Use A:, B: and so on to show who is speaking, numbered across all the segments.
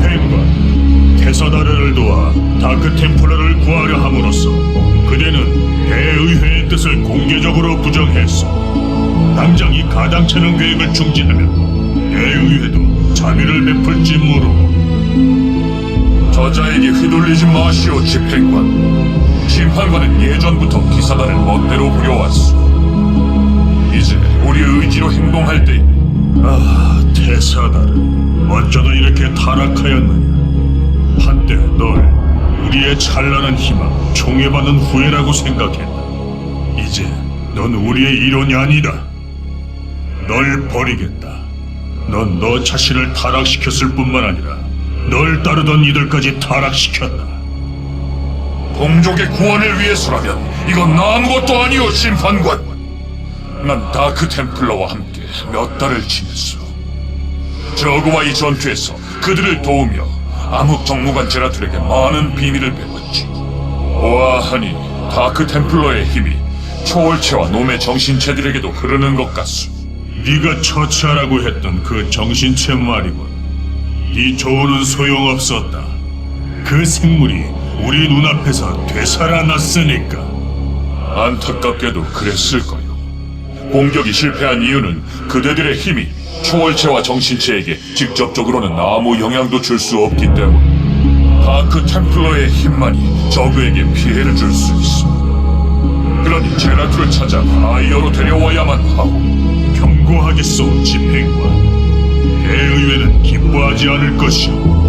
A: 벤헬과 테사다르를 도와 다크 템플러를 구하려 함으로써 그대는 대의회의 뜻을 공개적으로 부정했어. 당장 이 가당치는 계획을 중지하면 대의회도 자비를 베풀지 모르고
B: 저자에게 휘둘리지 마시오 집행관. 심판관은 예전부터 기사단을 멋대로 부려왔소. 이제 우리의 의지로 행동할 때이다.
A: 아, 대사다른 어쩌다 이렇게 타락하였느냐. 한때 널 우리의 찬란한 희망, 총애받는 후예라고 생각했다. 이제 넌 우리의 일원이 아니다. 널 버리겠다. 넌 너 자신을 타락시켰을 뿐만 아니라 널 따르던 이들까지 타락시켰다.
B: 동족의 구원을 위해서라면 이건 아무것도 아니오, 심판관. 난 다크 템플러와 함께 몇 달을 지냈어. 저그와의 전투에서 그들을 도우며 암흑 정무관 제라툴에게 많은 비밀을 배웠지. 보아하니 다크 템플러의 힘이 초월체와 놈의 정신체들에게도 흐르는 것 같소.
A: 네가 처치하라고 했던 그 정신체 말이군. 네 조언은 소용없었다. 그 생물이 우리 눈앞에서 되살아났으니까.
B: 안타깝게도 그랬을 거요. 공격이 실패한 이유는 그대들의 힘이 초월체와 정신체에게 직접적으로는 아무 영향도 줄 수 없기 때문. 다크 템플러의 힘만이 저그에게 피해를 줄 수 있어. 그러니 제라툴을 찾아 아이어로 데려와야만 하고
A: 경고하겠소, 집행관. 대의회는 기뻐하지 않을 것이오.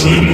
A: dream